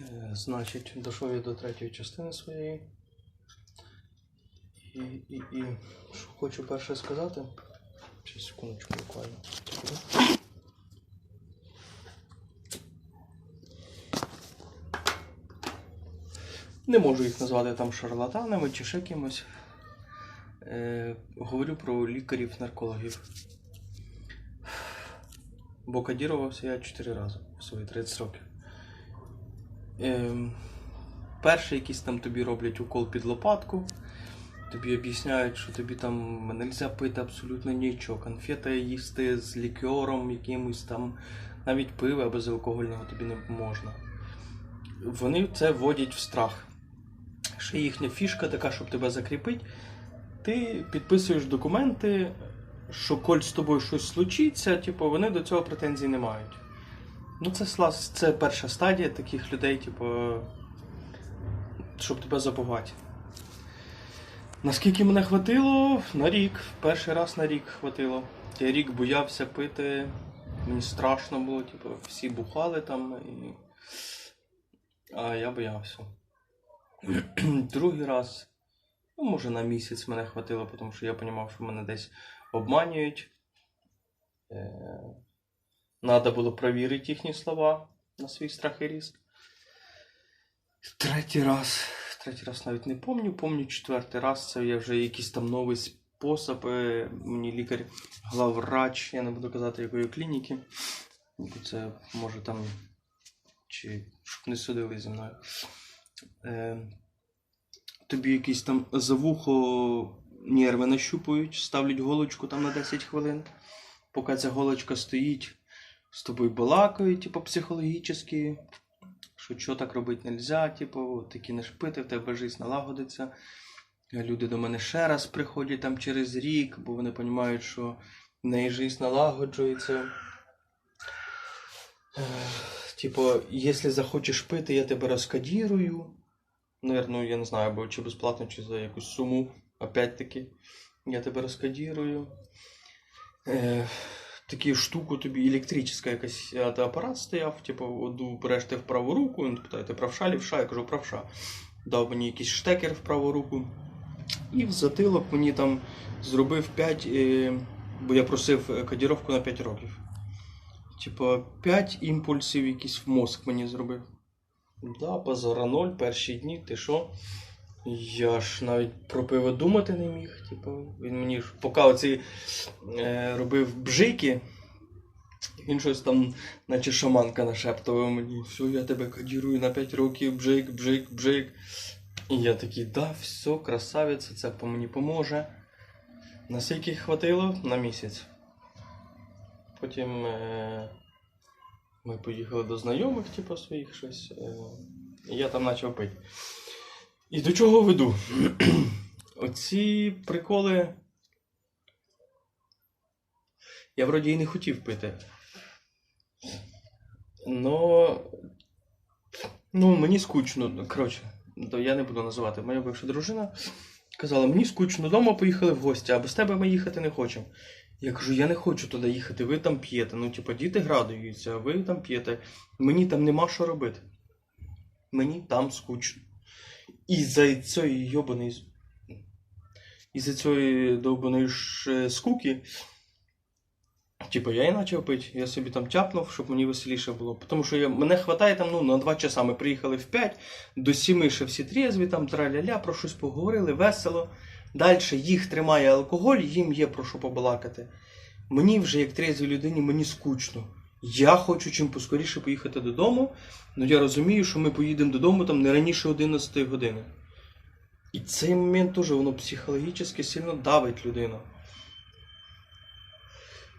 Е, Значить, дійшов я до третьої частини своєї. І, і, і що хочу перше сказати. Ще секундочку буквально. Не можу їх назвати там шарлатанами чи ще кимось. Е, говорю про лікарів-наркологів. Бо кодірувався я 4 рази в свої 30 років. Ем, перший якийсь там тобі роблять укол під лопатку. Тобі об'ясняють, що тобі там не можна пити абсолютно нічого. Конфети їсти з лікером якимось там, навіть пива безалкогольного тобі не можна. Вони це вводять в страх. Ще їхня фішка така, щоб тебе закріпити. Ти підписуєш документи, що коль з тобою щось случиться, типу, вони до цього претензій не мають. Ну, це, це перша стадія таких людей, типу, щоб тебе забувати. Наскільки мене хватило? На рік. Перший раз на рік хватило. Я рік боявся пити. Мені страшно було, типу, всі бухали там. І... А я боявся. Другий раз, ну, може, на місяць мене хватило, тому що я розумів, що мене десь обманюють. Надо було перевірити їхні слова на свій страх і ризик. Третій раз. Третій раз навіть не пам'ятаю. Пам'ятаю четвертий раз. Це я вже якийсь там новий спосіб. е, Мені лікар, главврач, я не буду казати якої клініки. Це може там. Чи щоб не судили зі мною. Е, тобі якісь там за вухо нерви нащупують, ставлять голочку там на 10 хвилин. Поки ця голочка стоїть, з тобою балакають, типу, психологічно, що що так робити не можна, типу, такі не шпити, в тебе життя налагодиться. Люди до мене ще раз приходять там через рік, бо вони розуміють, що в неї життя налагоджується. Типу, якщо захочеш пити, я тебе розкодірую. Наверно, я не знаю, або чи безплатно, чи за якусь суму. Опять-таки, я тебе розкодірую. Таку штуку тобі електрична якась апарат стояв, типу, одну береш ти в праву руку, він питає, ти правша, лівша, я кажу, правша. Дав мені якийсь штекер в праву руку. І в затилок мені там зробив 5, е, бо я просив е, кодіровку на 5 років. Типу, 5 імпульсів якийсь в мозк мені зробив. Да, базара ноль, перші дні, ти що? Я ж навіть про пиво думати не міг. Типу, він мені ж поки оці е, робив бжики, він щось там, наче шаманка нашептував мені, все, я тебе кодірую на 5 років, бжик, бжик, бжик. І я такий, да, все, красавиця, це по мені поможе. Наскільки хватило? На місяць. Потім е, ми поїхали до знайомих, типу, своїх щось. Е, і я там почав пити. І до чого веду? Оці приколи. Я вроді і не хотів пити. Но. Ну, мені скучно. Коротше, то я не буду називати. Моя бивша дружина казала, мені скучно, вдома поїхали в гості, а без тебе ми їхати не хочемо. Я кажу, я не хочу туди їхати, ви там п'єте. Ну, типу, діти градуються, а ви там п'єте. Мені там нема що робити. Мені там скучно. І за цієї йобаної. І за цієї довбаної скуки. Типу, я і почав пити. Я собі там тяпнув, щоб мені веселіше було. Тому що я, мене хватає там ну, на 2 часа. Ми приїхали в 5, до 7 ще всі трізві, там траля-ля, про щось поговорили, весело. Далі їх тримає алкоголь, їм є про що побалакати. Мені вже, як трезвій людині, мені скучно. Я хочу чим поскоріше поїхати додому, але я розумію, що ми поїдемо додому там не раніше 11 години. І цей момент теж воно психологічно сильно давить людину.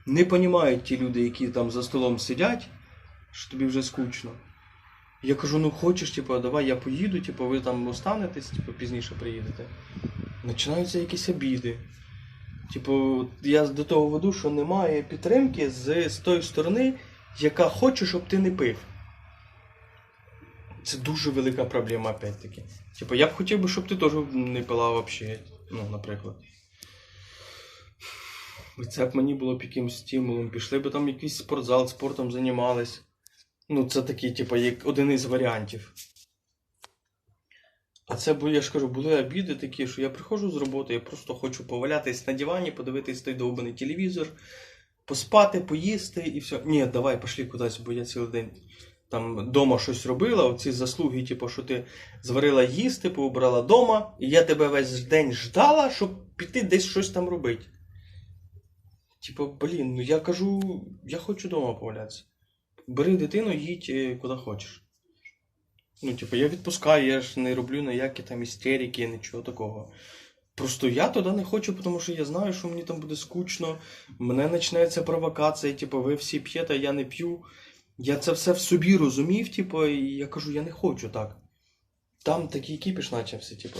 Не розуміють ті люди, які там за столом сидять, що тобі вже скучно. Я кажу, ну хочеш, типу, давай я поїду, типу, ви там останетесь, типу, пізніше приїдете. Починаються якісь обіди. Типу, я до того веду, що немає підтримки з, з тої сторони, яка хоче, щоб ти не пив. Це дуже велика проблема, опять-таки. Типу, я б хотів би, щоб ти теж не пила взагалі. Ну, наприклад. І це б мені було б якимось стимулом. Пішли б там якийсь спортзал, спортом займались. Ну, це такий, типу, як один із варіантів. А це, бо я ж кажу, були обіди такі, що я приходжу з роботи, я просто хочу повалятись на дивані, подивитись той довбаний телевізор, поспати, поїсти і все. Ні, давай, пошли кудись, бо я цілий день там вдома щось робила. Оці заслуги, типу, що ти зварила їсти, поубрала дома, і я тебе весь день ждала, щоб піти десь щось там робити. Типу, блін, ну я кажу, я хочу вдома повалятися. Бери дитину, їдь е, куди хочеш. Ну, типу, я відпускаю, я ж не роблю ніякі там істерики, нічого такого. Просто я туди не хочу, тому що я знаю, що мені там буде скучно. Мене починається провокація, типу, ви всі п'єте, я не п'ю. Я це все в собі розумів, типу, і я кажу, я не хочу так. Там такий кіпіш почався, типу.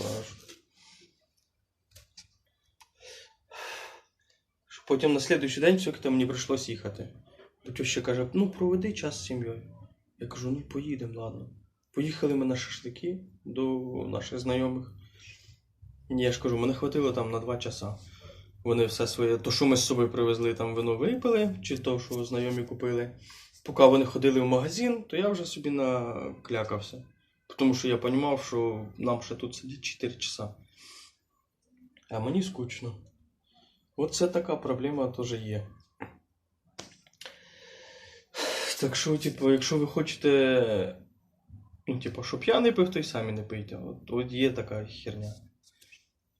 Потім на слідуючий день все-таки мені прийшлось їхати. Бо теща каже, ну проведи час з сім'єю. Я кажу, ну поїдемо, ладно. Поїхали ми на шашлики до наших знайомих. Я ж кажу, мене хватило там на два часа. Вони все своє, то, що ми з собою привезли, там вино випили, чи то, що знайомі купили. Поки вони ходили в магазин, то я вже собі наклякався. Тому що я розумів, що нам ще тут сидіти 4 часа. А мені скучно. Оце така проблема теж є. Так що, типу, якщо ви хочете. Ну, типу, щоб я не пив, то й самі не пийте. От, от є така херня.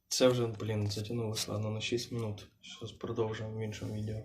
Це вже, блін, затягнулося, ладно, на 6 минут. Щось продовжимо в іншому відео.